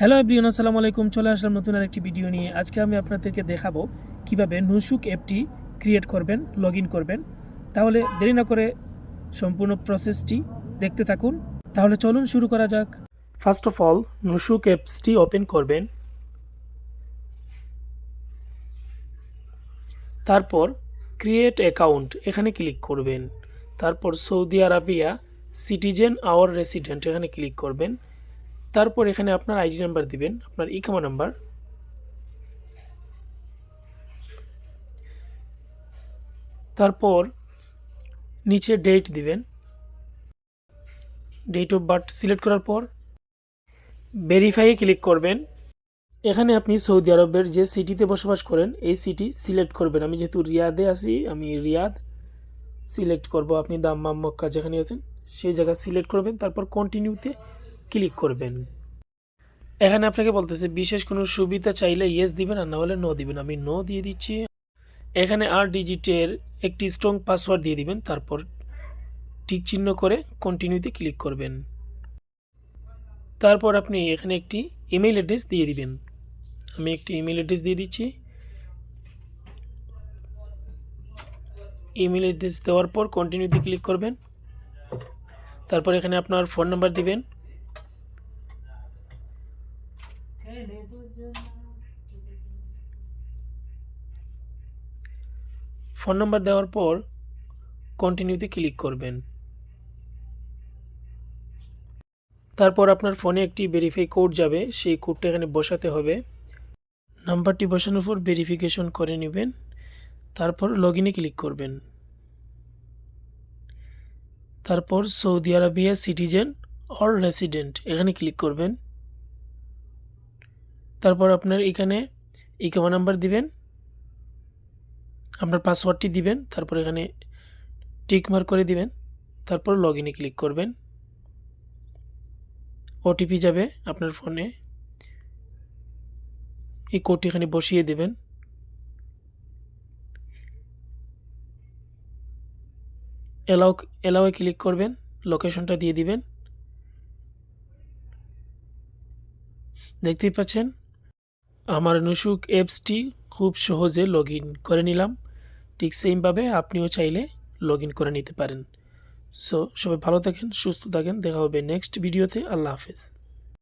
Hello everyone আসসালামু আলাইকুম। চলে আসলাম নতুন আরেকটি ভিডিও নিয়ে। আজকে আমি আপনাদেরকে দেখাবো কীভাবে নুসুক অ্যাপটি ক্রিয়েট করবেন লগ করবেন। তাহলে দেরি না করে সম্পূর্ণ প্রসেসটি দেখতে থাকুন। তাহলে চলুন শুরু করা যাক। ফার্স্ট অফ অল নুসুক অ্যাপসটি ওপেন করবেন। তারপর ক্রিয়েট অ্যাকাউন্ট এখানে ক্লিক করবেন। তারপর Saudi Arabia citizen or resident এখানে ক্লিক করবেন। তারপর এখানে আপনার আইডি নাম্বার দিবেন, আপনার ইকামা নাম্বার তারপর নিচে ডেট দিবেন। ডেট অফ বার্থ সিলেক্ট করার পর ভেরিফাইয়ে ক্লিক করবেন। এখানে আপনি সৌদি আরবের যে সিটিতে বসবাস করেন, এই সিটি সিলেক্ট করবেন। আমি যেহেতু রিয়াদে আছি, আমি রিয়াদ সিলেক্ট করব। আপনি দাম্মাম মক্কা যেখানে আছেন, সেই জায়গা সিলেক্ট করবেন। তারপর কন্টিনিউতে ক্লিক করবেন। এখানে আপনাকে বলতেছে, বিশেষ কোনো সুবিধা চাইলে ইয়েস দিবেন, আর না হলে নো দিবেন। আমি নো দিয়ে দিচ্ছি। এখানে আট ডিজিটের একটি স্ট্রং পাসওয়ার্ড দিয়ে দিবেন, তারপর টিক চিহ্ন করে কন্টিনিউতে ক্লিক করবেন। তারপর আপনি এখানে একটি ইমেল অ্যাড্রেস দিয়ে দিবেন। আমি একটি ইমেল অ্যাড্রেস দিয়ে দিচ্ছি। ইমেল অ্যাড্রেস দেওয়ার পর কন্টিনিউতে ক্লিক করবেন। তারপর এখানে আপনার ফোন নাম্বার দিবেন। ফোন নাম্বার দেওয়ার পর কন্টিনিউতে ক্লিক করবেন। তারপর আপনার ফোনে একটি ভেরিফাই কোড যাবে, সেই কোডটা এখানে বসাতে হবে। নাম্বারটি বসানোর পর ভেরিফিকেশন করে নেবেন, তারপর লগ ইনে ক্লিক করবেন। তারপর Saudi Arabia citizen or resident এখানে ক্লিক করবেন। তারপর আপনার এখানে ইকামা নাম্বার দিবেন। আপনার পাসওয়ার্ডটি দিবেন, তারপর এখানে টিক মার্ক করে দিবেন, তারপর লগ ইনে ক্লিক করবেন ওটিপি যাবে আপনার ফোনে এই কোডটি এখানে বসিয়ে দেবেন। এলাও এলাওয়ে ক্লিক করবেন লোকেশনটা দিয়ে দিবেন। দেখতেই পাচ্ছেন? আমার নুসুক অ্যাপসটি খুব সহজে লগ করে নিলাম। ঠিক সেমভাবে আপনিও চাইলে লগ ইন করে নিতে পারেন। সো সবাই ভালো থাকেন, সুস্থ থাকেন, দেখা হবে নেক্সট ভিডিওতে আল্লাহ হাফেজ।